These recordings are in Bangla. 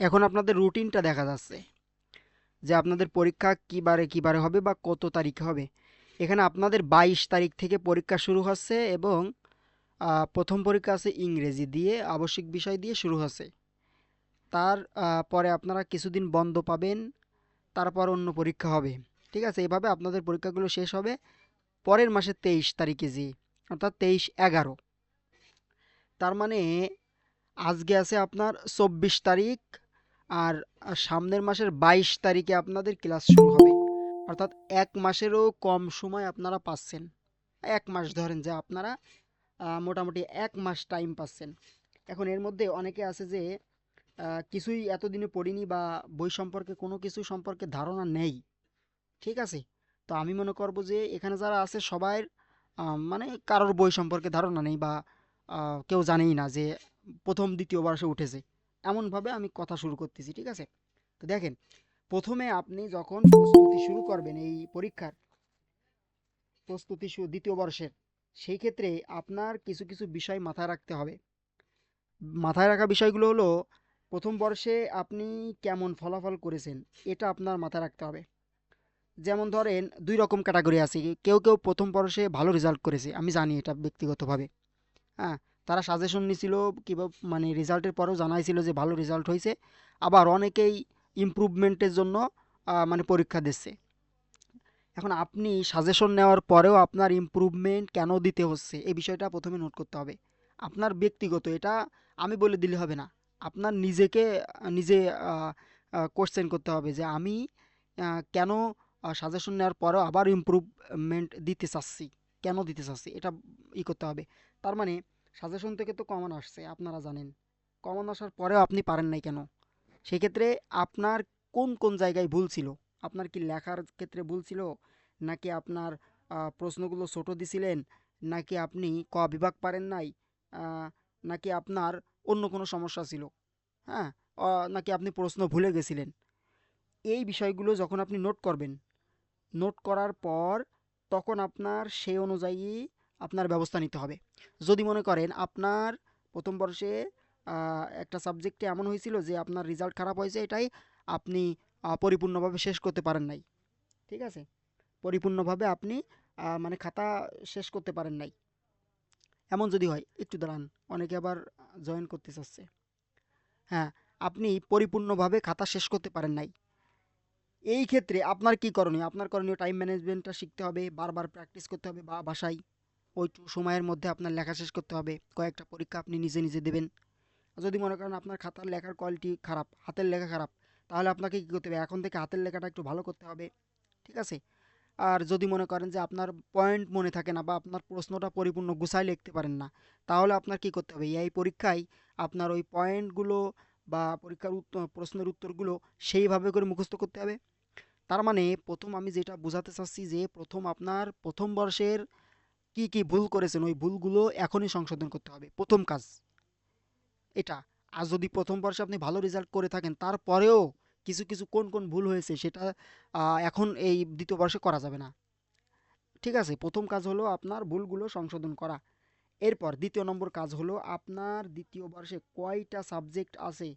এখন আপনাদের রুটিনটা দেখা যাচ্ছে যে আপনাদের পরীক্ষা কী বারে কী বারে হবে বা কত তারিখে হবে। এখানে আপনাদের বাইশ তারিখ থেকে পরীক্ষা শুরু হচ্ছে এবং প্রথম পরীক্ষা আছে ইংরেজি দিয়ে, আবশ্যিক বিষয় দিয়ে শুরু হচ্ছে। তার পরে আপনারা কিছুদিন বন্ধ পাবেন, তারপর অন্য পরীক্ষা হবে। ঠিক আছে? এভাবে আপনাদের পরীক্ষাগুলো শেষ হবে পরের মাসে তেইশ তারিখে জি, অর্থাৎ তেইশ এগারো। তার মানে আজকে আছে আপনার চব্বিশ তারিখ আর সামনের মাসের বাইশ তারিখে আপনাদের ক্লাস শুরু হবে। অর্থাৎ এক মাসেরও কম সময় আপনারা পাচ্ছেন। এক মাস ধরেন যে আপনারা মোটামুটি এক মাস টাইম পাচ্ছেন। এখন এর মধ্যে অনেকে আছে যে কিছুই এতদিনে পড়িনি বা বই সম্পর্কে কোনো কিছু সম্পর্কে ধারণা নেই। ঠিক আছে? তো আমি মনে করব যে, এখানে যারা আছে সবাই মানে কারোর বই সম্পর্কে ধারণা নেই বা কেউ জানেই না যে প্রথম, দ্বিতীয় বর্ষে উঠেছে। এমনভাবে আমি কথা শুরু করতেছি, ঠিক আছে? তো দেখেন, প্রথমে আপনি যখন প্রস্তুতি শুরু করবেন এই পরীক্ষার, প্রস্তুতি দ্বিতীয় বর্ষের, সেই ক্ষেত্রে আপনার কিছু কিছু বিষয় মাথায় রাখতে হবে। মাথায় রাখা বিষয়গুলো হলো, প্রথম বর্ষে আপনি কেমন ফলাফল করেছেন, এটা আপনার মাথায় রাখতে হবে। যেমন ধরেন, দুই রকম ক্যাটাগরি আছে, কেউ কেউ প্রথম বর্ষে ভালো রেজাল্ট করেছে, আমি জানি এটা ব্যক্তিগতভাবে হ্যাঁ? তারা সাজেশন নিছিল, কিংবা মানে রেজাল্টের পরেও জানাইছিল যে ভালো রেজাল্ট হয়েছে আবার অনেকেই ইমপ্রুভমেন্টের জন্য মানে পরীক্ষা দিচ্ছে। এখন আপনি সাজেশন নেওয়ার পরেও আপনার ইমপ্রুভমেন্ট কেন দিতে হচ্ছে, এই বিষয়টা প্রথমে নোট করতে হবে। আপনার ব্যক্তিগত, এটা আমি বলে দিলে হবে না। আপনার নিজেকে, নিজে কোশ্চেন করতে হবে যে আমি কেন সাজেশন নেওয়ার পরেও আবার ইমপ্রুভমেন্ট দিতে চাচ্ছি, কেন দিতে চাচ্ছি, এটা ই করতে হবে। তার মানে সাজেশন থেকে তো কমন আসছে, আপনারা জানেন। কমন আসার পরেও আপনি পারেন নাই কেন? সেক্ষেত্রে আপনার কোন কোন জায়গায় ভুল ছিল? আপনার কি লেখার ক্ষেত্রে ভুল ছিল? নাকি আপনার প্রশ্নগুলো ছোট দিছিলেন? নাকি আপনি ক বিভাগ পারেন নাই? নাকি আপনার অন্য কোনো সমস্যা ছিল? হ্যাঁ? নাকি আপনি প্রশ্ন ভুলে গেছিলেন? এই বিষয়গুলো যখন আপনি নোট করবেন নোট করার পর তখন আপনার সেই অনুযায়ী আপনার ব্যবস্থা নিতে হবে। যদি মনে করেন আপনার প্রথম বর্ষে একটা সাবজেক্টে এমন হয়েছিল যে আপনার রেজাল্ট খারাপ হয়েছে, এটাই আপনি পরিপূর্ণভাবে শেষ করতে পারেন নাই। ঠিক আছে? পরিপূর্ণভাবে আপনি মানে খাতা শেষ করতে পারেন নাই। এমন যদি হয়, একটু দাঁড়ান, অনেকে আবার জয়েন করতে চাচ্ছে। হ্যাঁ আপনি পরিপূর্ণভাবে খাতা শেষ করতে পারেন নাই। এই ক্ষেত্রে আপনার কি করণীয়? আপনার করণীয় টাইম ম্যানেজমেন্টটা শিখতে হবে, বারবার প্র্যাকটিস করতে হবে বা বাসায় ওইটু সময়ের মধ্যে আপনার লেখা শেষ করতে হবে। কয়েকটা পরীক্ষা আপনি নিজে নিজে দেবেন। যদি মনে করেন আপনার খাতার লেখার কোয়ালিটি খারাপ, হাতের লেখা খারাপ, তাহলে আপনাকে কী করতে হবে? এখন থেকে হাতের লেখাটা একটু ভালো করতে হবে। ঠিক আছে? আর যদি মনে করেন যে আপনার পয়েন্ট মনে থাকে না বা আপনার প্রশ্নটা পরিপূর্ণ গুছায় লিখতে পারেন না, তাহলে আপনার কি করতে হবে? এই পরীক্ষায় আপনার ওই পয়েন্টগুলো বা পরীক্ষার উত্তর প্রশ্নের উত্তরগুলো সেইভাবে করে মুখস্থ করতে হবে। তার মানে প্রথম আমি যেটা বোঝাতে চাচ্ছি যে প্রথম আপনার প্রথম বর্ষের কি কি ভুল করেছেন, ওই ভুলগুলো এখনই সংশোধন করতে হবে। প্রথম কাজ এটা। আর যদি প্রথম বর্ষে আপনি ভালো রেজাল্ট করে থাকেন, তারপরেও কিছু কিছু কোন কোন ভুল হয়েছে সেটা এখন এই দ্বিতীয় বর্ষে করা যাবে না। ঠিক আছে, প্রথম কাজ হলো আপনার ভুলগুলো সংশোধন করা। এরপর দ্বিতীয় নম্বর কাজ হলো আপনার দ্বিতীয় বর্ষে কয়টা সাবজেক্ট আছে?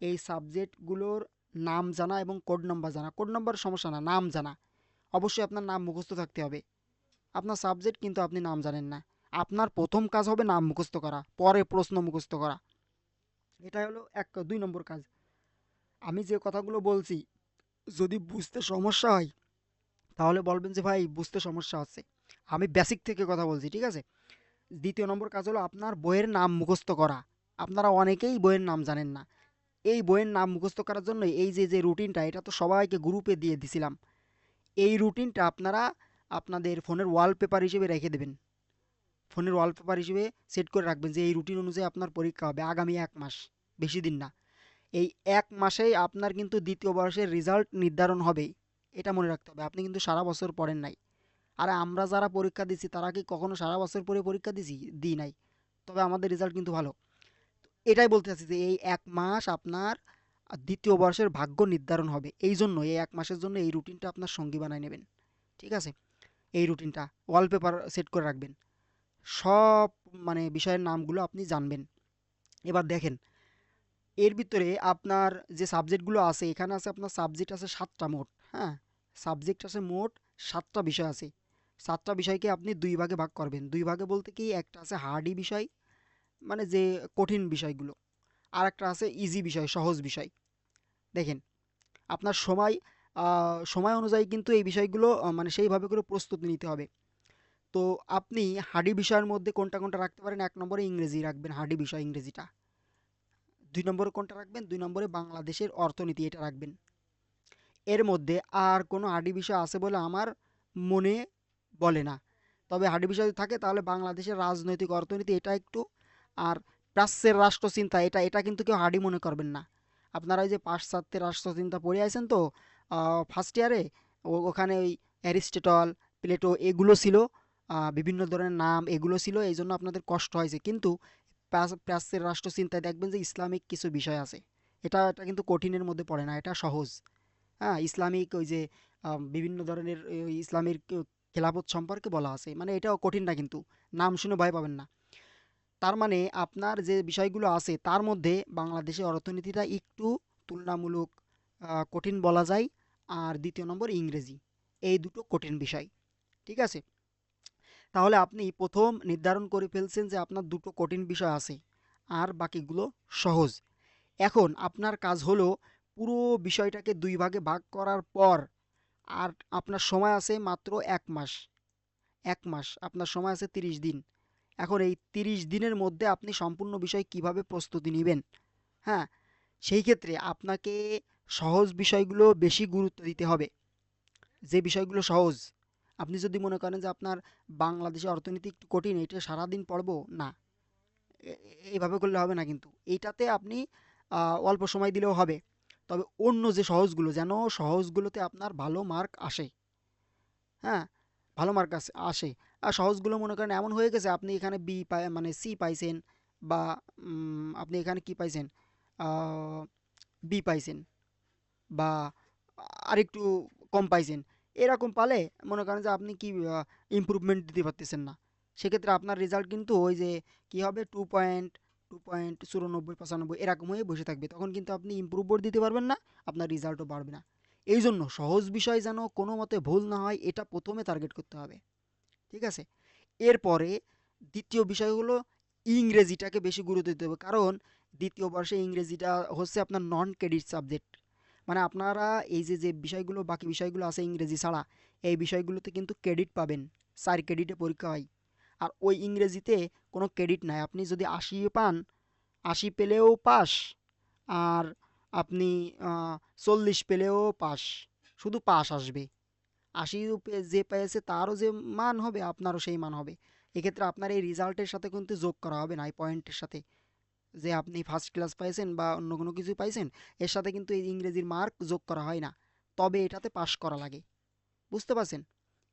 এই সাবজেক্টগুলোর নাম জানা এবং কোড নাম্বার জানা। কোড নাম্বার সমস্যা না, নাম জানা। অবশ্যই আপনার নাম মুখস্থ থাকতে হবে। আপনার সাবজেক্ট কিন্তু আপনি নাম জানেন না। আপনার প্রথম কাজ হবে নাম মুখস্থ করা, পরে প্রশ্ন মুখস্থ করা। এটা হলো এক, দুই নম্বর কাজ। আমি যে কথাগুলো বলছি, যদি বুঝতে সমস্যা হয়, তাহলে বলবেন যে, ভাই, বুঝতে সমস্যা হচ্ছে। আমি বেসিক থেকে কথা বলছি, ঠিক আছে? দ্বিতীয় নম্বর কাজ হলো আপনার বইয়ের নাম মুখস্থ করা। আপনারা অনেকেই বইয়ের নাম জানেন না। এই বইয়ের নাম মুখস্থ করার জন্য এই যে যে রুটিনটা এটা তো সবাইকে গ্রুপে দিয়ে দিছিলাম। এই রুটিনটা আপনারা আপনাদের ফোনের ওয়ালপেপার হিসেবে রেখে দেবেন। ফোনের ওয়ালপেপার হিসেবে সেট করে রাখবেন যে, এই রুটিন অনুযায়ী আপনার পরীক্ষা হবে আগামী এক মাস, বেশি দিন না। এই এক মাসেই আপনার কিন্তু দ্বিতীয় বর্ষের রেজাল্ট নির্ধারণ হবে এটা মনে রাখতে হবে। আপনি কিন্তু সারা বছর পড়েন নাই। আর আমরা যারা পরীক্ষা দিছি তারা কি কখনো সারা বছর পরে পরীক্ষা দিছি? দিই নাই। তবে আমাদের রেজাল্ট কিন্তু ভালো। এটাই বলতে চাচ্ছি যে, এই এক মাস আপনার দ্বিতীয় বর্ষের ভাগ্য নির্ধারণ হবে। এই জন্য এই এক মাসের জন্য এই রুটিনটা আপনার সঙ্গী বানায় নেবেন। ঠিক আছে? এই রুটিনটা ওয়ালপেপার সেট করে রাখবেন। সব মানে বিষয়ের নামগুলো আপনি জানবেন। এবার দেখেন, এর ভিতরে আপনার যে সাবজেক্টগুলো আছে, এখানে আছে আপনার সাবজেক্ট আছে সাতটা মোট হ্যাঁ? সাবজেক্ট আছে মোট সাতটা বিষয় আছে। সাতটা বিষয়কে আপনি দুই ভাগে ভাগ করবেন। দুই ভাগে বলতে কি, একটা আছে হার্ডি বিষয় মানে যে কঠিন বিষয়গুলো আর একটা আছে ইজি বিষয়, সহজ বিষয়। দেখেন, আপনার সময় সময় অনুযায়ী কিন্তু এই বিষয়গুলো মানে সেইভাবে করে প্রস্তুতি নিতে হবে। তো আপনি হার্ডি বিষয়ের মধ্যে কোনটা কোনটা রাখতে পারেন? এক নম্বরে ইংরেজি রাখবেন হার্ডি বিষয় ইংরেজিটা। দুই নম্বরে কোনটা রাখবেন? দুই নম্বরে বাংলাদেশের অর্থনীতি এটা রাখবেন। এর মধ্যে আর কোনো হার্ডি বিষয় আছে বলে আমার মনে বলে না। তবে হার্ডি বিষয় যদি থাকে, তাহলে বাংলাদেশের রাজনৈতিক অর্থনীতি এটা একটু, আর প্রাচ্যের রাষ্ট্রচিন্তা এটা এটা কিন্তু কেউ হার্ডি মনে করবেন না। আপনারা ওই যে পাশ্চাত্যের রাষ্ট্রচিন্তা পড়ে আছেন তো ফার্স্ট ইয়ারে ওখানে ওই অ্যারিস্টেটল, প্লেটো এগুলো ছিল। বিভিন্ন ধরনের নাম এগুলো ছিল এই জন্য আপনাদের কষ্ট হয়েছে। কিন্তু প্রাচ- প্রাচ্যের রাষ্ট্রচিন্তায় দেখবেন যে ইসলামিক কিছু বিষয় আছে। এটা এটা কিন্তু কঠিনের মধ্যে পড়ে না, এটা সহজ। হ্যাঁ ইসলামিক ওই যে বিভিন্ন ধরনের ইসলামের খেলাফত সম্পর্কে বলা আছে। মানে এটাও কঠিন না কিন্তু, নাম শুনে ভয় পাবেন না। তার মানে আপনার যে বিষয়গুলো আছে, তার মধ্যে বাংলাদেশের অর্থনীতিটা একটু তুলনামূলক কঠিন বলা যায়। আর দ্বিতীয় নম্বর ইংরেজি। এই দুটো কঠিন বিষয়। ঠিক আছে? তাহলে আপনি প্রথম নির্ধারণ করে ফেলছেন যে আপনার দুটো কঠিন বিষয় আছে, আর বাকিগুলো সহজ। এখন আপনার কাজ হলো পুরো বিষয়টাকে দুই ভাগে ভাগ করার পর আর আপনার সময় আছে মাত্র এক মাস। এক মাস, আপনার সময় আছে তিরিশ দিন। এখন এই তিরিশ দিনের মধ্যে আপনি সম্পূর্ণ বিষয় কীভাবে প্রস্তুতি নেবেন? হ্যাঁ? সেই ক্ষেত্রে আপনাকে সহজ বিষয়গুলো বেশি গুরুত্ব দিতে হবে। যে বিষয়গুলো সহজ, আপনি যদি মনে করেন যে আপনার বাংলাদেশের অর্থনীতি একটু কঠিন, এটা সারাদিন পড়ব, না। এইভাবে করলে হবে না কিন্তু। এইটাতে আপনি অল্প সময় দিলেও হবে। তবে অন্য যে সহজগুলো, যেন সহজগুলোতে আপনার ভালো মার্ক আসে। হ্যাঁ ভালো মার্ক আসে আসে। আর সহজগুলো মনে করেন এমন হয়ে গেছে, আপনি এখানে বি পাই মানে সি পাইছেন বা আপনি এখানে কি পাইছেন? বি পাইছেন। বা আরেকটু কম পাইছেন। এরকম পালে মনে করেন যে আপনি কি ইমপ্রুভমেন্ট দিতে পারতেছেন না। সেক্ষেত্রে আপনার রেজাল্ট কিন্তু ওই যে কি হবে? টু পয়েন্ট টু পয়েন্ট চুরানব্বই, পঁচানব্বই এরকম হয়ে বসে থাকবে। তখন কিন্তু আপনি ইমপ্রুভও দিতে পারবেন না, আপনার রেজাল্টও বাড়বে না। এই জন্য সহজ বিষয় যেন কোনো মতে ভুল না হয়, এটা প্রথমে টার্গেট করতে হবে। ঠিক আছে? এরপরে দ্বিতীয় বিষয় হলো ইংরেজিটাকে বেশি গুরুত্ব দিতে হবে। কারণ দ্বিতীয় বর্ষে ইংরেজিটা হচ্ছে আপনার নন ক্রেডিট সাবজেক্ট মানে আপনারা এই যে যে বিষয়গুলো, বাকি বিষয়গুলো আছে ইংরেজি ছাড়া, এই বিষয়গুলোতে কিন্তু ক্রেডিট পাবেন। চার ক্রেডিটে পরীক্ষা হয়। আর ওই ইংরেজিতে কোনো ক্রেডিট নাই। আপনি যদি আশি পান, আশি পেলেও পাস, আর আপনি চল্লিশ পেলেও পাস, শুধু পাস আসবে। আশি যে পেয়েছে তারও যে মান হবে, আপনারও সেই মান হবে। এক্ষেত্রে আপনার এই রেজাল্টের সাথে কিন্তু যোগ করা হবে না, এই পয়েন্টের সাথে। যে আপনি ফার্স্ট ক্লাস পাইছেন বা অন্য কোনো কিছু পাইছেন, এর সাথে কিন্তু এই ইংরেজির মার্ক যোগ করা হয় না। তবে এটাতে পাশ করা লাগে। বুঝতে পারছেন?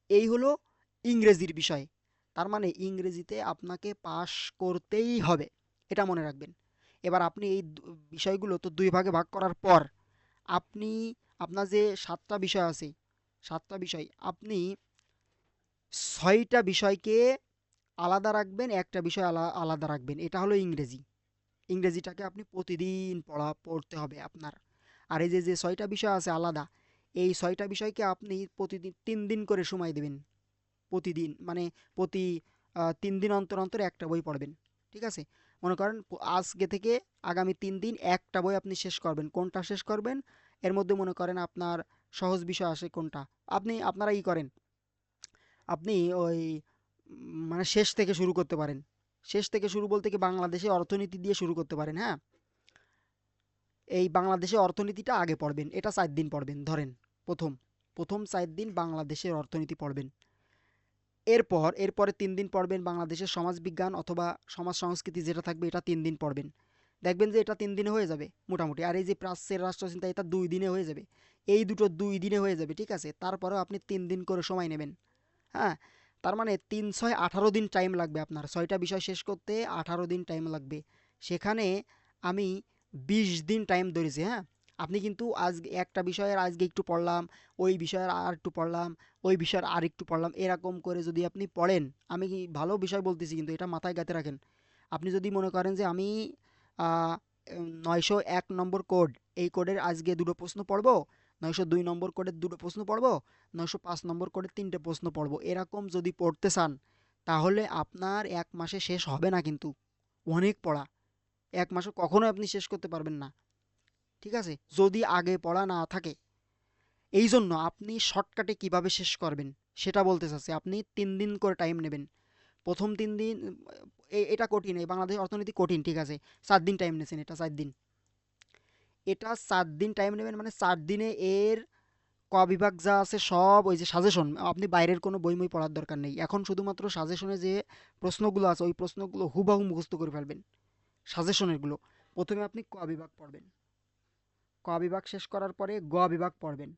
এই হলো ইংরেজির বিষয়। তার মানে ইংরেজিতে আপনাকে পাশ করতেই হবে, এটা মনে রাখবেন। এবার আপনি এই বিষয়গুলো তো দুই ভাগে ভাগ করার পর আপনি, আপনার যে সাতটা বিষয় আছে, সাতটা বিষয়, আপনি ছয়টা বিষয়কে আলাদা রাখবেন, একটা বিষয় আলা- আলাদা রাখবেন। এটা হলো ইংরেজি। ইংরেজিটাকে আপনি প্রতিদিন পড়া, পড়তে হবে আপনার। আর এই যে যে ছয়টা বিষয় আছে আলাদা, এই ছয়টা বিষয়কে আপনি প্রতিদিন, তিন দিন করে সময় দেবেন। প্রতিদিন মানে প্রতি তিন দিন অন্তর অন্তর একটা বই পড়বেন, ঠিক আছে? মনে করেন আজকে থেকে আগামী তিন দিন একটা বই আপনি শেষ করবেন। কোনটা শেষ করবেন? এর মধ্যে মনে করেন আপনার সহজ বিষয় আসে কোনটা? আপনি, আপনারা ই করেন। আপনি ওই মানে শেষ থেকে শুরু করতে পারেন। শেষ থেকে শুরু বলতে কি বাংলাদেশে অর্থনীতি দিয়ে শুরু করতে পারেন হ্যাঁ? এই বাংলাদেশে অর্থনীতিটা আগে পড়বেন, এটা চার দিন পড়বেন, ধরেন প্রথম প্রথম চার দিন বাংলাদেশের অর্থনীতি পড়বেন। এরপর, এরপরে তিন দিন পড়বেন বাংলাদেশের সমাজবিজ্ঞান অথবা সমাজ সংস্কৃতি যেটা থাকবে, এটা তিন দিন পড়বেন। দেখবেন যে এটা তিন দিনে হয়ে যাবে মোটামুটি, আর এই যে প্রাচ্যের রাষ্ট্রচিন্তা, এটা দুই দিনে হয়ে যাবে। এই দুটো দুই দিনে হয়ে যাবে, ঠিক আছে? তারপরেও আপনি তিন দিন করে সময় নেবেন হ্যাঁ? তার মানে তিন ছয় আঠারো দিন টাইম লাগবে আপনার। ছয়টা বিষয় শেষ করতে আঠারো দিন টাইম লাগবে। সেখানে আমি বিশ দিন টাইম ধরেছি হ্যাঁ? আপনি কিন্তু আজ একটা বিষয়ের আজকে একটু পড়লাম, ওই বিষয়ের আর একটু পড়লাম, ওই বিষয়ের আর একটু পড়লাম, এরকম করে যদি আপনি পড়েন, আমি ভালো বিষয় বলতেছি কিন্তু এটা মাথায় গাঁথে রাখেন। আপনি যদি মনে করেন যে আমি নয়শো এক নম্বর কোড এই কোডের আজকে দুটো প্রশ্ন পড়ব, নয়শো দুই নম্বর কোডের দুটো প্রশ্ন পড়ব, নয়শো পাঁচ নম্বর কোডের তিনটে প্রশ্ন পড়ব। এরকম যদি পড়তে চান, তাহলে আপনার এক মাসে শেষ হবে না কিন্তু, অনেক পড়া। এক মাসে কখনো আপনি শেষ করতে পারবেন না, ঠিক আছে? যদি আগে পড়া না থাকে। এই জন্য আপনি শর্টকাটে কীভাবে শেষ করবেন, সেটা বলতে চাচ্ছি। আপনি তিন দিন করে টাইম নেবেন। প্রথম তিন দিন এটা কঠিন, এই বাংলাদেশ অর্থনীতি কঠিন, ঠিক আছে? চার দিন টাইম নিয়েছেন এটা, চার দিন। এটা চার দিন টাইম নেবেন মানে চার দিনে এর ক বিভাগ যা আছে সব ওই যে সাজেশন আপনি বাইরের কোনো বই মই পড়ার দরকার নেই। এখন শুধুমাত্র সাজেশনে যে প্রশ্নগুলো আছে, ওই প্রশ্নগুলো হুবাহু মুখস্থ করে ফেলবেন সাজেশনেরগুলো প্রথমে আপনি ক বিভাগ পড়বেন। ক বিভাগ শেষ করার পরে গ বিভাগ পড়বেন।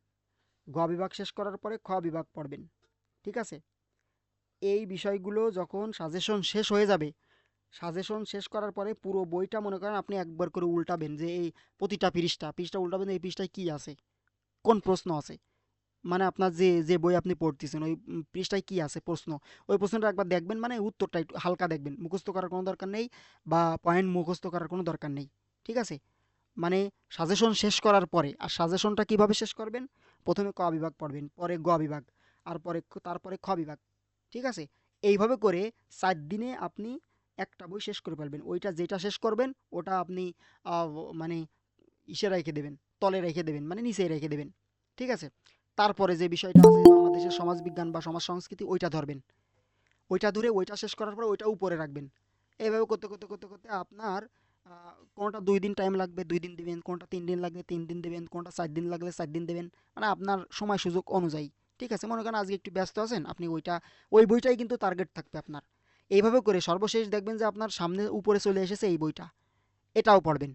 গ বিভাগ শেষ করার পরে খ বিভাগ পড়বেন। ঠিক আছে? এই বিষয়গুলো যখন সাজেশন শেষ হয়ে যাবে সাজেশন শেষ করার পরে পুরো বইটা মনে করেন আপনি একবার করে উল্টাবেন যে এই প্রতিটা পৃষ্ঠা পৃষ্ঠা উল্টাবেন, এই পৃষ্ঠায় কী আছে? কোন প্রশ্ন আছে? মানে আপনার যে যে বই আপনি পড়তেছেন, ওই পৃষ্ঠায় কী আছে প্রশ্ন? ওই প্রশ্নটা একবার দেখবেন মানে উত্তরটা একটু হালকা দেখবেন। মুখস্থ করার কোনো দরকার নেই বা পয়েন্ট মুখস্থ করার কোনো দরকার নেই। ঠিক আছে? মানে সাজেশন শেষ করার পরে, আর সাজেশনটা কীভাবে শেষ করবেন? প্রথমে ক বিভাগ পড়বেন, পরে গ বিভাগ, আর পরে তারপরে খ বিভাগ। ঠিক আছে? এইভাবে করে চার দিনে আপনি একটা বই শেষ করে ফেলবেন। ওইটা যেটা শেষ করবেন, ওটা আপনি মানে ইসে রেখে দেবেন, তলে রেখে দেবেন মানে নিচে রেখে দেবেন। ঠিক আছে? তারপরে যে বিষয়টা আছে, বাংলাদেশের সমাজবিজ্ঞান বা সমাজ সংস্কৃতি ওইটা ধরবেন। ওইটা ধরে ওইটা শেষ করার পরে ওইটা উপরে রাখবেন। এইভাবে করতে করতে করতে করতে আপনার কোনটা দুই দিন টাইম লাগবে, দুই দিন দিবেন, কোনটা তিন দিন লাগবে, তিন দিন দেবেন, কোনটা চার দিন লাগলে চার দিন দেবেন মানে আপনার সময় সুযোগ অনুযায়ী। ঠিক আছে? মনে করেন আজকে একটু ব্যস্ত আছেন, আপনি ওইটা, ওই বইটাই কিন্তু টার্গেট থাকবে আপনার। এইভাবে করে সর্বশেষ দেখবেন যে আপনার সামনে উপরে চলে এসেছে এই বইটা। এটাও পড়বেন।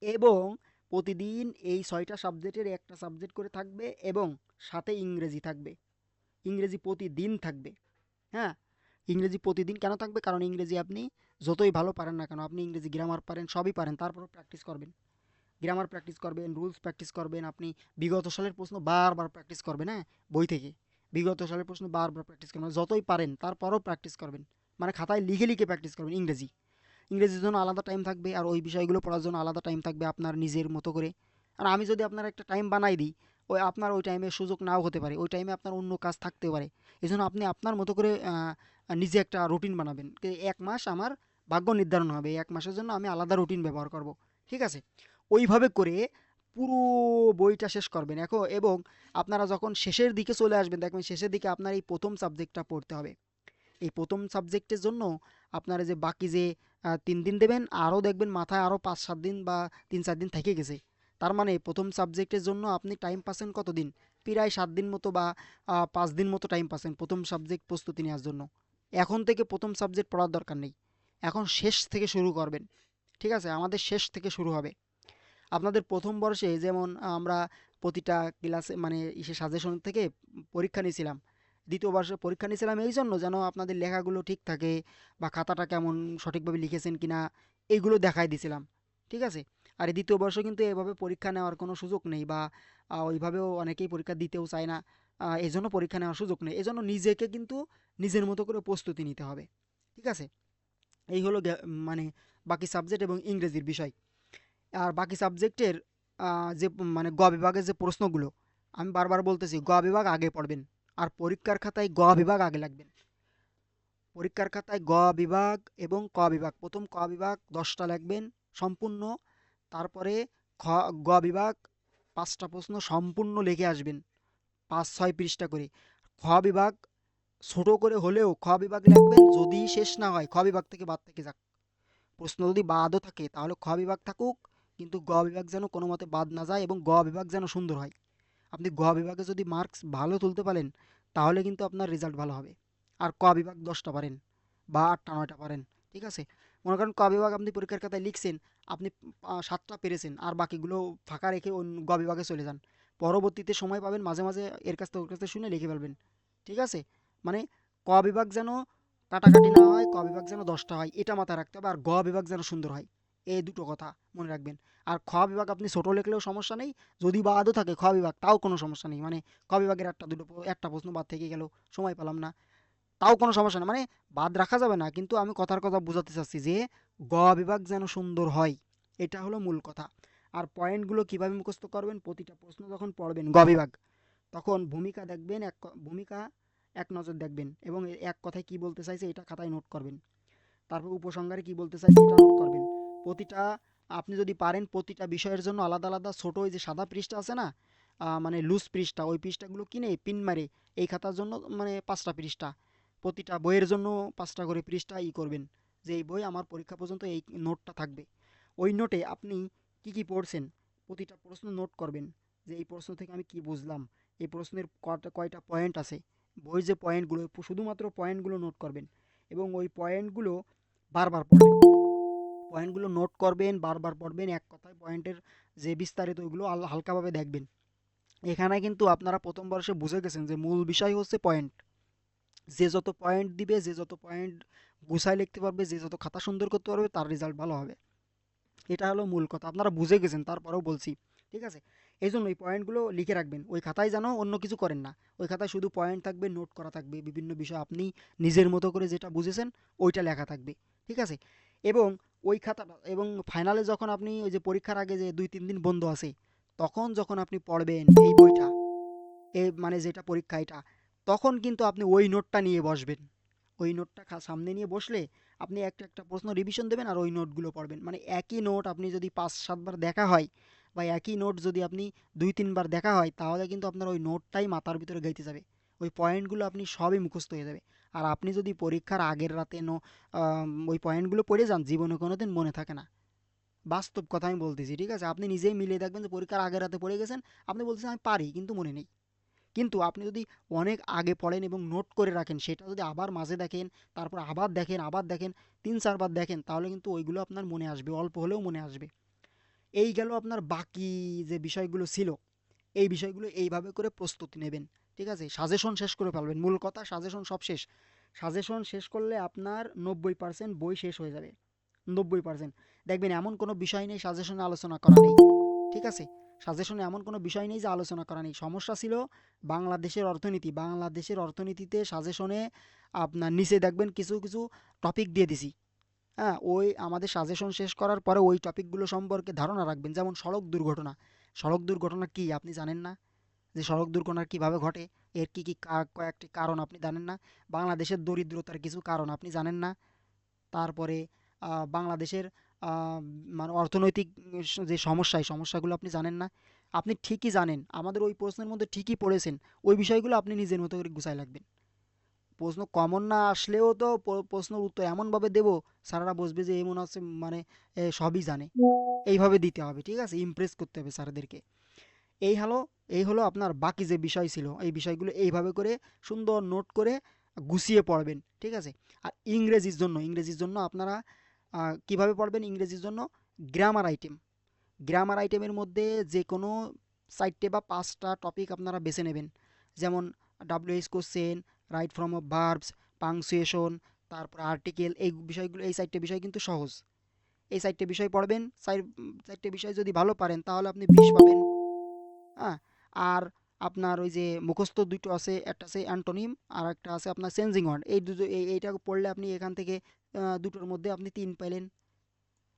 এবং প্রতিদিন এই ছয়টা সাবজেক্টের একটা সাবজেক্ট করে থাকবে এবং সাথে ইংরেজি থাকবে। ইংরেজি প্রতিদিন থাকবে। হ্যাঁ? ইংরেজি প্রতিদিন কেন থাকবে? কারণ ইংরেজি আপনি যতই ভালো পারেন না কেন, আপনি ইংরেজি গ্রামার পারেন, সবই পারেন, তারপরও প্র্যাকটিস করবেন। গ্রামার প্র্যাকটিস করবেন রুলস প্র্যাকটিস করবেন, আপনি বিগত সালের প্রশ্ন বারবার প্র্যাকটিস করবেন হ্যাঁ? বই থেকে। বিগত সালের প্রশ্ন বারবার প্র্যাকটিস করবেন যতই পারেন, তারপরও প্র্যাকটিস করবেন। মানে খাতায় লিখে লিখে প্র্যাকটিস করবেন ইংরেজি। ইংরেজির জন্য আলাদা টাইম থাকবে আর ওই বিষয়গুলো পড়ার জন্য আলাদা টাইম থাকবে আপনার নিজের মতো করে। আর আমি যদি আপনার একটা টাইম বানাই দিই, ওই আপনার ওই টাইমে সুযোগ নাও হতে পারে। ওই টাইমে আপনার অন্য কাজ থাকতে পারে। এই জন্য আপনি আপনার মতো করে নিজে একটা রুটিন বানাবেন। এক মাস আমার ভাগ্য নির্ধারণ হবে। এক মাসের জন্য আমি আলাদা রুটিন ব্যবহার করব। ঠিক আছে? ওইভাবে করে পুরো বইটা শেষ করবেন, এখন এবং আপনারা যখন শেষের দিকে চলে আসবেন, দেখবেন শেষের দিকে আপনার এই প্রথম সাবজেক্টটা পড়তে হবে। এই প্রথম সাবজেক্টের জন্য আপনারা যে বাকি যে তিন দিন দেবেন, আরও দেখবেন মাথায় আরও পাঁচ সাত দিন বা তিন চার দিন থেকে গেছে। তার মানে প্রথম সাবজেক্টের জন্য আপনি টাইম পাচ্ছেন কতদিন প্রায় সাত দিন মতো বা পাঁচ দিন মতো টাইম পাচ্ছেন প্রথম সাবজেক্ট প্রস্তুতি নেওয়ার জন্য। এখন থেকে প্রথম সাবজেক্ট পড়ার দরকার নেই। এখন শেষ থেকে শুরু করবেন। ঠিক আছে? আমাদের শেষ থেকে শুরু হবে। আপনাদের প্রথম বর্ষে যেমন আমরা প্রতিটা ক্লাসে মানে ইসে সাজেশন থেকে পরীক্ষা নিয়েছিলাম। দ্বিতীয় বর্ষে পরীক্ষা নিয়েছিলাম এই জন্য যেন আপনাদের লেখাগুলো ঠিক থাকে বা খাতাটা কেমন সঠিকভাবে লিখেছেন কিনা এইগুলো দেখাই দিয়েছিলাম, ঠিক আছে? আর দ্বিতীয় বর্ষ কিন্তু এভাবে পরীক্ষা নেওয়ার কোনো সুযোগ নেই বা ওইভাবেও অনেকেই পরীক্ষা দিতেও চায় না। এই জন্য পরীক্ষা নেওয়ার সুযোগ নেই। এই জন্য নিজেকে কিন্তু নিজের মতো করে প্রস্তুতি নিতে হবে, ঠিক আছে? এই হলো মানে বাকি সাবজেক্ট এবং ইংরেজির বিষয়। আর বাকি সাবজেক্টের যে মানে গ বিভাগের যে প্রশ্নগুলো, আমি বারবার বলতেছি, গ বিভাগ আগে পড়বেন। আর পরীক্ষার খাতায় গ বিভাগ আগে লাগবেন। পরীক্ষার খাতায় গ বিভাগ এবং ক বিভাগ, প্রথম ক বিভাগ দশটা লাগবেন সম্পূর্ণ, তারপরে খ, গ বিভাগ পাঁচটা প্রশ্ন সম্পূর্ণ লিখে আসবেন, পাঁচ, ছয় পৃষ্ঠা করে। খ বিভাগ ছোট করে হলেও খ বিভাগ লিখবেন যদি শেষ না হয়, খ বিভাগ থেকে বাদ থেকে যাক। প্রশ্ন যদি বাদও থাকে, তাহলে খ বিভাগ থাকুক কিন্তু গ বিভাগ যেন কোনো মতে বাদ না যায় এবং গ বিভাগ যেন সুন্দর হয়। আপনি গ বিভাগে যদি মার্কস ভালো তুলতে পারেন, তাহলে কিন্তু আপনার রেজাল্ট ভালো হবে। আর ক বিভাগ দশটা পারেন বা আটটা, নয়টা পারেন, ঠিক আছে? মনে করেন ক বিভাগ আপনি পরীক্ষার খাতায় লিখছেন, আপনি সাতটা পেরেছেন, আর বাকিগুলো ফাঁকা রেখে অন্য গ বিভাগে চলে যান। পরবর্তীতে সময় পাবেন, মাঝে মাঝে এর কাছ থেকে ওর কাছ থেকে শুনে লিখে ফেলবেন, ঠিক আছে? মানে ক বিভাগ যেন কাটাকাটি না হয়, ক বিভাগ যেন দশটা হয়, এটা মাথায় রাখতে হবে, আর গ বিভাগ যেন সুন্দর হয়। এই দুটো কথা মনে রাখবেন। আর খ বিভাগ আপনি ছোটো লিখলেও সমস্যা নেই, যদি বাদও থাকে খ বিভাগ, তাও কোনো সমস্যা নেই। মানে ক বিভাগের একটা দুটো একটা প্রশ্ন বাদ থেকে গেল, সময় পেলাম না। তাও কোনো সমস্যা না মানে বাদ রাখা যাবে না, কিন্তু আমি কথার কথা বোঝাতে চাচ্ছি যে গ বিভাগ যেন সুন্দর হয়, এটা হলো মূল কথা। আর পয়েন্টগুলো কীভাবে মুখস্থ করবেন, প্রতিটা প্রশ্ন যখন পড়বেন গ বিভাগ, তখন ভূমিকা দেখবেন, এক ভূমিকা এক নজর দেখবেন এবং এক কথায় কি বলতে চাইছে, এটা খাতায় নোট করবেন। তারপর উপসংহারে কি বলতে চাইছে, এটা নোট করবেন। প্রতিটা, আপনি যদি পারেন প্রতিটা বিষয়ের জন্য আলাদা আলাদা ছোট ওই যে সাদা পৃষ্ঠা আছে না মানে লুজ পৃষ্ঠা, ওই পৃষ্ঠাগুলো কিনে পিন মারে, এই খাতার জন্য মানে পাঁচটা পৃষ্ঠা। প্রতিটা বইয়ের জন্য পাঁচটা করে পৃষ্ঠা ই করবেন, যে এই বই আমার পরীক্ষা পর্যন্ত এই নোটটা থাকবে। ওই নোটে আপনি কি কি পড়ছেন, প্রতিটা প্রশ্ন নোট করবেন, যে এই প্রশ্ন থেকে আমি কি বুঝলাম, এই প্রশ্নের কটা কয়টা পয়েন্ট আছে। বই যে পয়েন্টগুলো শুধুমাত্র পয়েন্টগুলো নোট করবেন এবং ওই পয়েন্টগুলো বারবার পড়বেন। পয়েন্টগুলো নোট করবেন, বারবার পড়বেন, এক কথায় পয়েন্টের যে বিস্তারিত ওইগুলো হালকাভাবে দেখবেন। এখানে কিন্তু আপনারা প্রথম বর্ষে বুঝে গেছেন যে মূল বিষয় হচ্ছে পয়েন্ট। যে যত পয়েন্ট দিবে, যে যত পয়েন্ট গুছায় লিখতে পারবে, যে যত খাতা সুন্দর করতে পারবে, তার রেজাল্ট ভালো হবে। এটা হলো মূল কথা। আপনারা বুঝে গেছেন, তারপরেও বলছি, ঠিক আছে? এই জন্য এই পয়েন্টগুলো লিখে রাখবেন। ওই খাতায় যেন অন্য কিছু করেন না। ওই খাতায় শুধু পয়েন্ট থাকবে, নোট করা থাকবে, বিভিন্ন বিষয় আপনি নিজের মতো করে যেটা বুঝেছেন, ওইটা লেখা থাকবে, ঠিক আছে? এবং ওই খাতাটা এবং ফাইনালে যখন আপনি ওই যে পরীক্ষার আগে যে দুই, তিন দিন বন্ধ আছে, তখন যখন আপনি পড়বেন এই বইটা, এ মানে যেটা পরীক্ষা এটা, তখন কিন্তু আপনি ওই নোটটা নিয়ে বসবেন। ওই নোটটা সামনে নিয়ে বসলে আপনি একটা একটা প্রশ্ন রিভিশন দেবেন আর ওই নোটগুলো পড়বেন। মানে একই নোট আপনি যদি পাঁচ সাতবার দেখা হয় বা একই নোট যদি আপনি দুই তিনবার দেখা হয়, তাহলে কিন্তু আপনার ওই নোটটাই মাথার ভিতরে গাইতে যাবে। ওই পয়েন্টগুলো আপনি সবই মুখস্থ হয়ে যাবে। আর আপনি যদি পরীক্ষার আগের রাতে নো ওই পয়েন্টগুলো পড়ে যান, জীবনে কোনোদিন মনে থাকে না। বাস্তব কথা আমি বলতেছি, ঠিক আছে? আপনি নিজেই মিলিয়ে দেখবেন যে পরীক্ষার আগের রাতে পড়ে গেছেন, আপনি বলতেছেন, আমি পারি, কিন্তু মনে নেই। কিন্তু আপনি যদি অনেক আগে পড়েন এবং নোট করে রাখেন, সেটা যদি আবার মাঝে দেখেন, তারপর আবার দেখেন আবার দেখেন, তিন চারবার দেখেন, তাহলে কিন্তু ওইগুলো আপনার মনে আসবে, অল্প হলেও মনে আসবে। এই গেল আপনার বাকি যে বিষয়গুলো ছিল, এই বিষয়গুলো এইভাবে করে প্রস্তুতি নেবেন। ঠিক আছে? সাজেশন শেষ করে ফেলবেন। মূল কথা সাজেশন সব শেষ। সাজেশন শেষ করলে আপনার নব্বই পার্সেন্ট বই শেষ হয়ে যাবে। নব্বই পার্সেন্ট দেখবেন, এমন কোনো বিষয় নেই সাজেশনে আলোচনা করা নেই। ঠিক আছে? সাজেশনে এমন কোনো বিষয় নেই যে আলোচনা করা নেই। সমস্যা ছিল বাংলাদেশের অর্থনীতি। বাংলাদেশের অর্থনীতিতে সাজেশনে আপনার নিচে দেখবেন কিছু কিছু টপিক দিয়ে দিছি। হ্যাঁ ওই আমাদের সাজেশন শেষ করার পরে ওই টপিকগুলো সম্পর্কে ধারণা রাখবেন। যেমন সড়ক দুর্ঘটনা। সড়ক দুর্ঘটনা কি? আপনি জানেন না? যে সড়ক দুর্ঘটনা কীভাবে ঘটে, এর কি কি কয়েকটি কারণ আপনি জানেন না? বাংলাদেশের দরিদ্রতার কিছু কারণ আপনি জানেন না? তারপরে বাংলাদেশের মানে অর্থনৈতিক যে সমস্যা, এই সমস্যাগুলো আপনি জানেন না? আপনি ঠিকই জানেন, আমাদের ওই প্রশ্নের মধ্যে ঠিকই পড়েছেন, ওই বিষয়গুলো আপনি নিজের মতো করে গুছাই লাগবেন প্রশ্ন কমন না আসলেও তো প্রশ্নের উত্তর এমনভাবে দেবো, স্যারেরা বুঝবে যে এমন আছে মানে সবই জানে। এইভাবে দিতে হবে, ঠিক আছে? ইমপ্রেস করতে হবে স্যারদেরকে। এই হলো এই হলো আপনার বাকি যে বিষয় ছিল, এই বিষয়গুলো এইভাবে করে সুন্দর নোট করে গুছিয়ে পড়বেন, ঠিক আছে? আর ইংরেজির জন্য ইংরেজির জন্য আপনারা কীভাবে পড়বেন? ইংরেজির জন্য গ্রামার আইটেম গ্রামার আইটেমের মধ্যে যে কোনো চারটে বা পাঁচটা টপিক আপনারা বেছে নেবেন। যেমন WH question right form of verbs punctuation তারপর আর্টিকেল এই বিষয়গুলো, এই চারটে বিষয় কিন্তু সহজ। এই চারটে বিষয় পড়বেন, চার, চারটে বিষয় যদি ভালো পারেন, তাহলে আপনি বিশ পাবেন। হ্যাঁ? আর আপনার ওই যে মুখস্থ দুটো আছে, একটা আছে অ্যান্টোনিম আর একটা আছে আপনার চেঞ্জিং ওয়ার্ড। এই দুটো, এই, এইটা পড়লে আপনি এখান থেকে দুটোর মধ্যে আপনি তিন পাইলেন।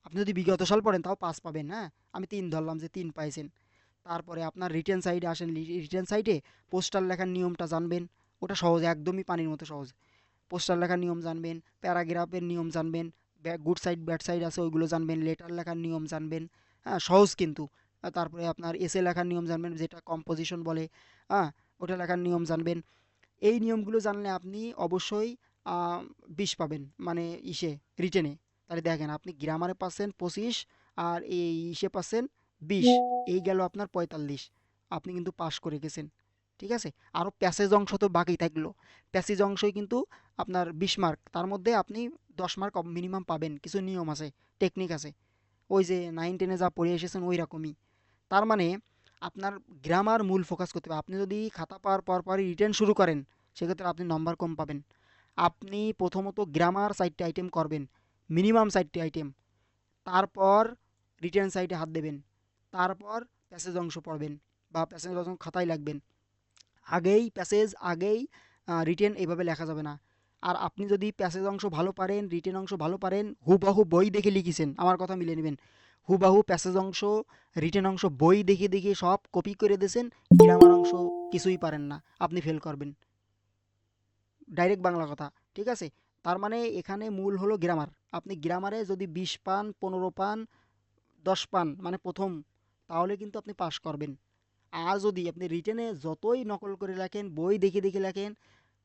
আপনি যদি বিগত সাল পড়েন তাও পাস পাবেন হ্যাঁ? আমি তিন ধরলাম যে তিন পাইছেন। তারপরে আপনার রিটেন সাইডে আসেন রিটেন সাইডে পোস্টার লেখার নিয়মটা জানবেন। ওটা সহজ, একদমই পানির মতো সহজ। পোস্টার লেখার নিয়ম জানবেন, প্যারাগ্রাফের নিয়ম জানবেন গুড সাইড, ব্যাড সাইড আছে ওইগুলো জানবেন, লেটার লেখার নিয়ম জানবেন হ্যাঁ? সহজ কিন্তু। তারপরে আপনার এসে লেখার নিয়ম জানবেন, যেটা কম্পোজিশন বলে হ্যাঁ ওটা লেখার নিয়ম জানবেন। এই নিয়মগুলো জানলে আপনি অবশ্যই বিশ পাবেন মানে ইসে রিটেনে তাহলে দেখেন, আপনি গ্রামারে পাচ্ছেন পঁচিশ, আর এই ইসে পাচ্ছেন বিশ, এই গেল আপনার পঁয়তাল্লিশ। আপনি কিন্তু পাস করে গেছেন, ঠিক আছে? আরও প্যাসেজ অংশ তো বাকি থাকল। প্যাসেজ অংশই কিন্তু আপনার বিশ মার্ক তার মধ্যে আপনি দশ মার্ক মিনিমাম পাবেন, কিছু নিয়ম আছে টেকনিক আছে। ওই যে নাইন টেনে যা পড়ে এসেছেন, ওই রকমই। তার মানে আপনার গ্রামার মূল ফোকাস করতে হবে। আপনি যদি খাতা পাওয়ার পর পরই রিটেন শুরু করেন, সেক্ষেত্রে আপনি নম্বর কম পাবেন। আপনি প্রথমত গ্রামার সাইডটি আইটেম করবেন মিনিমাম সাইডটি আইটেম তারপর রিটেন সাইডে হাত দেবেন, তারপর প্যাসেজ অংশ পড়বেন বা প্যাসেজ অংশ খাতায় লাগবেন। আগেই প্যাসেজ আগেই রিটেন এইভাবে লেখা যাবে না। আর আপনি যদি প্যাসেজ অংশ ভালো পারেন রিটেন অংশ ভালো পারেন, হুবহু বই দেখে লিখেছেন, আমার কথা মিলে নেবেন। হুবাহু প্যাসেজ অংশ, রিটেন অংশ, বই দেখে দেখে সব কপি করে দিয়েছেন, গ্রামার অংশ কিছুই পারেন না। আপনি ফেল করবেন। ডাইরেক্ট বাংলা কথা, ঠিক আছে? তার মানে এখানে মূল হলো গ্রামার আপনি গ্রামারে যদি বিশ পান, পনেরো পান, দশ পান মানে প্রথম, তাহলে কিন্তু আপনি পাশ করবেন। আর যদি আপনি রিটেনে যতই নকল করে লেখেন, বই দেখে দেখে লেখেন,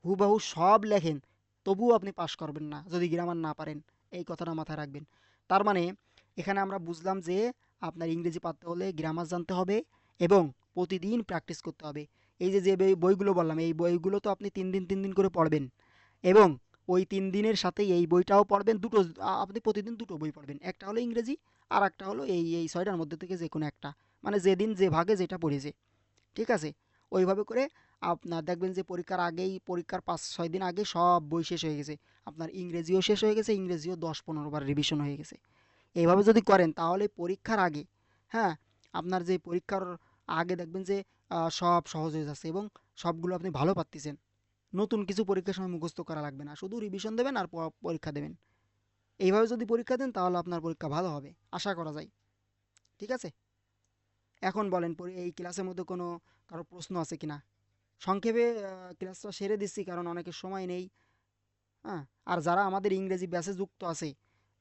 হুবাহু সব লেখেন, তবুও আপনি পাশ করবেন না, যদি গ্রামার না পারেন। এই কথাটা মাথায় রাখবেন। তার মানে এখানে আমরা বুঝলাম যে আপনার ইংরেজি পারতে হলে গ্রামার জানতে হবে এবং প্রতিদিন প্র্যাকটিস করতে হবে। এই যে যে বইগুলো বললাম, এই বইগুলো তো আপনি তিন দিন তিন দিন করে পড়বেন এবং ওই তিন দিনের সাথে এই বইটাও পড়বেন। দুটো, আপনি প্রতিদিন দুটো বই পড়বেন, একটা হলো ইংরেজি আর একটা হলো এই এই ছয়টার মধ্যে থেকে যে কোনো একটা। মানে যেদিন যে ভাগে যেটা পড়েছে, ঠিক আছে? ওইভাবে করে আপনার দেখবেন যে পরীক্ষার আগেই, পরীক্ষার পাঁচ, ছয় দিন আগে সব বই শেষ হয়ে গেছে। আপনার ইংরেজিও শেষ হয়ে গেছে, ইংরেজিও দশ, পনেরো বার রিভিশন হয়ে গেছে। এইভাবে যদি করেন, তাহলে পরীক্ষার আগে হ্যাঁ আপনার যে পরীক্ষার আগে দেখবেন যে সব সহজ হয়ে যাচ্ছে এবং সবগুলো আপনি ভালো পাচ্ছেন নতুন কিছু পরীক্ষার সময় মুখস্থ করা লাগবে না। শুধু রিভিশন দেবেন আর পরীক্ষা দেবেন। এইভাবে যদি পরীক্ষা দেন, তাহলে আপনার পরীক্ষা ভালো হবে, আশা করা যায়। ঠিক আছে? এখন বলেন এই ক্লাসের মধ্যে কোনো কারও প্রশ্ন আছে কিনা? সংক্ষেপে ক্লাসটা সেরে দিচ্ছি, কারণ অনেকের সময় নেই। হ্যাঁ আর যারা আমাদের ইংরেজি ব্যাচে যুক্ত আছে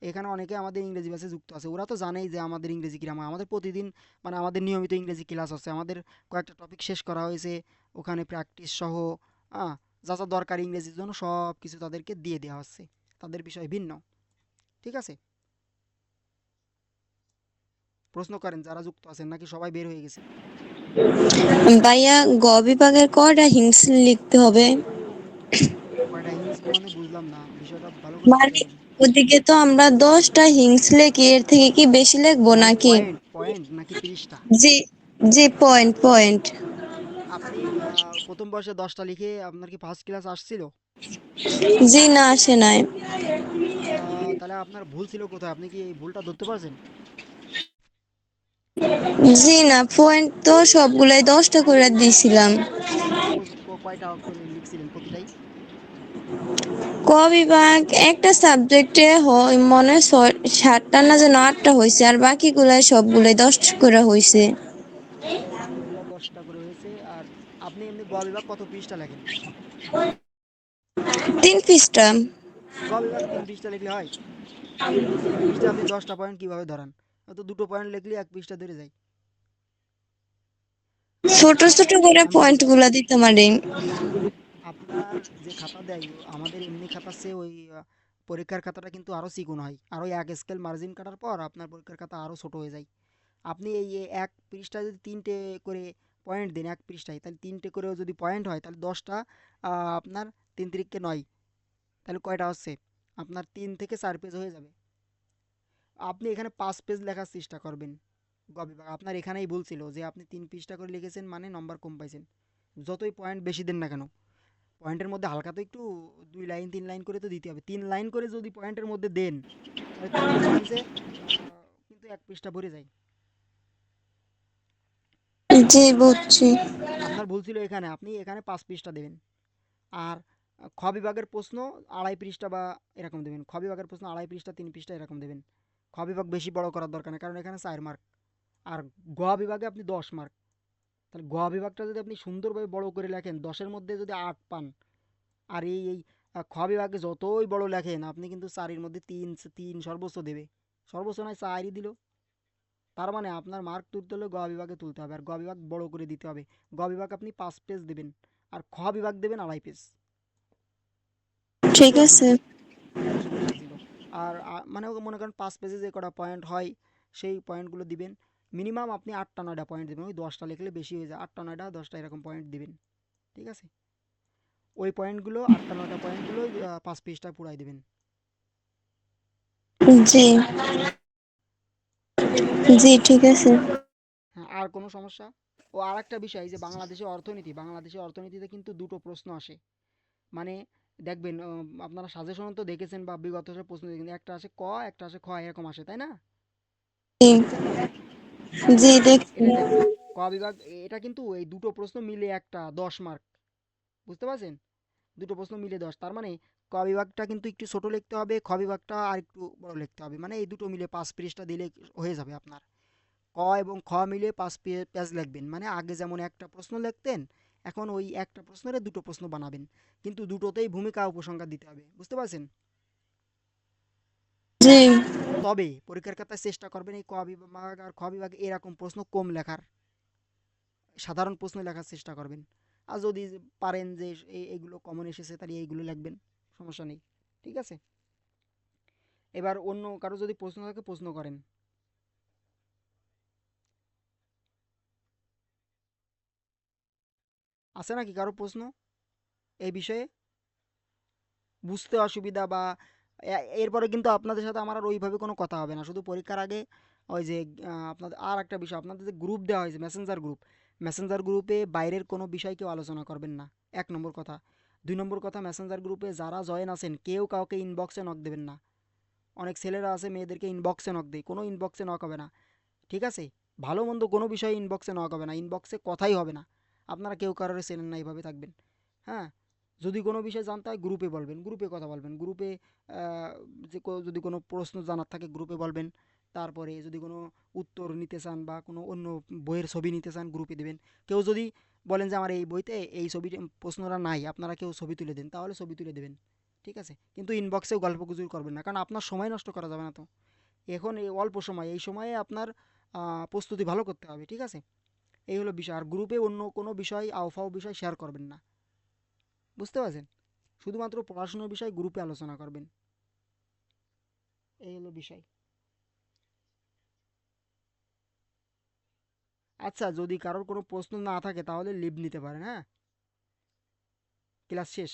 এখানে অনেকে আমাদের ইংরেজি ব্যাচে যুক্ত আছে। ওরা তো জানেই যে আমাদের ইংরেজি গ্রামার আমাদের প্রতিদিন মানে আমাদের নিয়মিত ইংরেজি ক্লাস হচ্ছে আমাদের কয়েকটা টপিক শেষ করা হয়েছে। ওখানে প্র্যাকটিস সহ হ্যাঁ যা যা দরকার ইংরেজির জন্য সব কিছু তাদেরকে দিয়ে দেওয়া হচ্ছে। তাদের বিষয় ভিন্ন। ঠিক আছে? প্রশ্ন করেন যারা যুক্ত আছেন নাকি সবাই বের হয়ে গেছে? ভাইয়া গ বিভাগের কয়টা হিংস লিখতে হবে? কয়টা হিংস মানে বুঝলাম না। বিষয়টা ভালো করে ওদিকে তো আমরা দশটা হিংস লেখি এর থেকে কি বেশি লিখব নাকি? পয়েন্ট নাকি তিরিশটা? জি জি পয়েন্ট পয়েন্ট আপনি প্রথম বর্ষে দশটা লিখে আপনার কি ফার্স্ট ক্লাস আসছিল? জি না আসে নাই। তাহলে আপনার ভুল ছিল কোথায়? আপনি কি এই ভুলটা ধরতে পারছেন? জি না পয়েন্ট তো সবগুলাই দশটা করে দিয়েছিলাম ক- ক- কয়টা লিখছিলেন প্রতিটাই? ক বিভাগ একটা সাবজেক্টে মনে হয় সাতটা না যেন আটটা হয়েছে আর বাকিগুলাই সবগুলাই দশ করে হয়েছে দশটা করে হয়েছে আর আপনি এমনি গ বিভাগ কত পৃষ্ঠা লেখেন? তিন পৃষ্ঠা। গ বিভাগ তিন পৃষ্ঠা লিখলে হয়? পৃষ্ঠা আপনি দশটা পয়েন্ট কীভাবে ধরান? তো দুটো পয়েন্ট লিখলে এক পৃষ্ঠা ধরে যায়। ছোট ছোট করে পয়েন্টগুলা দিতে পারি। আপনার যে খাতা দেয়, আমাদের এমনি খাতার চেয়ে ওই পরীক্ষার খাতাটা কিন্তু আরও চিকন হয়। আরও এক স্কেল মার্জিন কাটার পর আপনার পরীক্ষার খাতা আরও ছোট হয়ে যায়। আপনি এই এক পৃষ্ঠায় যদি তিনটে করে পয়েন্ট দেন, এক পৃষ্ঠায়, তাহলে তিনটে করেও যদি পয়েন্ট হয়, তাহলে দশটা আপনার তিন তিরিককে নয়। তাহলে কয়টা হচ্ছে? আপনার তিন থেকে চার পেজ হয়ে যাবে। আপনি এখানে পাঁচ পেজ লেখার চেষ্টা করবেন। গ বিভাগ, আপনার এখানেই বলছিল যে আপনি তিন পৃষ্ঠা করে লিখেছেন মানে নম্বর কম পাইছেন। যতই পয়েন্ট বেশি দেন না কেন। পয়েন্টের মধ্যে হালকা তো একটু দুই লাইন তিন লাইন করে তো দিতে হবে। তিন লাইন করে যদি পয়েন্টের মধ্যে দেন কিন্তু এক পৃষ্ঠা ভরে যায়। জি বুঝছি। আপনার ভুল ছিল এখানে আপনি এখানে পাঁচ পৃষ্ঠা দেবেন। আর খ বিভাগের প্রশ্ন আড়াই পৃষ্ঠা বা এরকম দেবেন। খ বিভাগের প্রশ্ন আড়াই পৃষ্ঠা তিন পৃষ্ঠা এরকম দেবেন। খ বিভাগ বেশি বড় করার দরকার নেই কারণ এখানে চার মার্ক আর গ বিভাগে আপনি দশ মার্ক তাহলে গ বিভাগটা যদি আপনি সুন্দরভাবে বড় করে লেখেন দশের মধ্যে যদি আট পান আর এই এই খ বিভাগে যতই বড় লেখেন আপনি কিন্তু চারির মধ্যে তিন তিন সর্বোচ্চ দেবে। সর্বোচ্চ নয় চারই দিল। তার মানে আপনার মার্ক তুলতে হলে গ বিভাগে তুলতে হবে আর গ বিভাগ বড় করে দিতে হবে। গ বিভাগ আপনি পাঁচ পেজ দেবেন আর খ বিভাগ দেবেন আড়াই পেজ ঠিক আছে। আর মানে মনে করেন পাঁচ পেজে যে কটা পয়েন্ট হয় সেই পয়েন্টগুলো দিবেন। মিনিমাম আপনি আটটা নয়টা পয়েন্ট দেবেন। ওই দশটা লিখলে বেশি হয়ে যায়। আটটা নয়টা দশটা এরকম পয়েন্ট দিবেন। ঠিক আছে? ওই পয়েন্টগুলো আটটা নয়টা পয়েন্টগুলো পাঁচ পেজটা পুরাই দেবেন। জি। জি ঠিক আছে। হ্যাঁ আর কোনো সমস্যা? ও আর একটা বিষয় যে বাংলাদেশের অর্থনীতি। বাংলাদেশের অর্থনীতিতে কিন্তু দুটো প্রশ্ন আসে। মানে দেখবেন আপনারা সাজেশন তো দেখেছেন বা বিগত প্রশ্ন দেখেছেন। একটা আসে ক একটা আসে খ এরকম আসে তাই না? জি, দেখছি। ক বিভাগ এটা কিন্তু এই দুটো প্রশ্ন মিলে একটা দশ মার্ক বুঝতে পারছেন? দুটো প্রশ্ন মিলে দশ, তার মানে ক বিভাগটা কিন্তু একটু ছোট লিখতে হবে খ বিভাগটা আর একটু বড় লিখতে হবে মানে এই দুটো মিলে পাঁচ পৃষ্ঠা দিলে হয়ে যাবে আপনার। ক এবং খ মিলে পাঁচ পেজ লিখবেন মানে আগে যেমন একটা প্রশ্ন লিখতেন, এখন ওই একটা প্রশ্নের দুটো প্রশ্ন বানাবেন, কিন্তু দুটোতেই ভূমিকা, উপসংহার দিতে হবে, বুঝতে পারছেন? তবে পরীক্ষার খাতায় চেষ্টা করবেন এই ক বিভাগ আর খ বিভাগ এরকম প্রশ্ন কম লেখার। সাধারণ প্রশ্ন লেখার চেষ্টা করবেন। আর যদি পারেন যে এই এগুলো কমন এসেছে তাহলে এইগুলো লিখবেন, সমস্যা নেই, ঠিক আছে? এবার অন্য কারও যদি প্রশ্ন থাকে প্রশ্ন করেন। আছে নাকি কারও প্রশ্ন এই বিষয়ে? বুঝতে অসুবিধা বা এরপরে কিন্তু আপনাদের সাথে আমার আর ওইভাবে কোনো কথা হবে না। শুধু পরীক্ষার আগে ওই যে আপনাদের আর একটা বিষয়, আপনাদের যে গ্রুপ দেওয়া হয়েছে মেসেঞ্জার গ্রুপ মেসেঞ্জার গ্রুপে বাইরের কোনো বিষয় কেউ আলোচনা করবেন না। এক নম্বর কথা। দুই নম্বর কথা মেসেঞ্জার গ্রুপে যারা জয়েন আছেন, কেউ কাউকে ইনবক্সে নক দেবেন না। অনেক ছেলেরা আছে, মেয়েদেরকে ইনবক্সে নক দেয়। কোনো ইনবক্সে নক হবে না। ঠিক আছে? ভালো মন্দ কোনো বিষয়ে ইনবক্সে নক হবে না। ইনবক্সে কথাই হবে না। আপনারা কেউ কারোর চেনেন না, এইভাবে থাকবেন। হ্যাঁ? যদি কোনো বিষয় জানতে হয় গ্রুপে বলবেন। গ্রুপে কথা বলবেন। গ্রুপে যে যদি কোনো প্রশ্ন জানার থাকে গ্রুপে বলবেন। তারপরে যদি কোনো উত্তর নিতে চান বা কোনো অন্য বইয়ের ছবি নিতে চান গ্রুপে দেবেন। কেউ যদি বলেন যে, আমার এই বইতে এই ছবি প্রশ্নটা নাই, আপনারা কেউ ছবি তুলে দেন, তাহলে ছবি তুলে দেবেন। ঠিক আছে? কিন্তু ইনবক্সেও গল্প গুজর করবেন না, কারণ আপনার সময় নষ্ট করা যাবে না তো। এখন এই অল্প সময়, এই সময়ে আপনার প্রস্তুতি ভালো করতে হবে। ঠিক আছে? এই হলো বিষয়। আর গ্রুপে অন্য কোনো বিষয়, আওফাও বিষয় শেয়ার করবেন না। বুঝতে পারছেন? শুধুমাত্র পড়াশোনার বিষয়ে গ্রুপে আলোচনা করবেন। এই হলো বিষয়। আচ্ছা যদি কারোর কোনো প্রশ্ন না থাকে তাহলে লিভ নিতে পারেন হ্যাঁ? ক্লাস শেষ।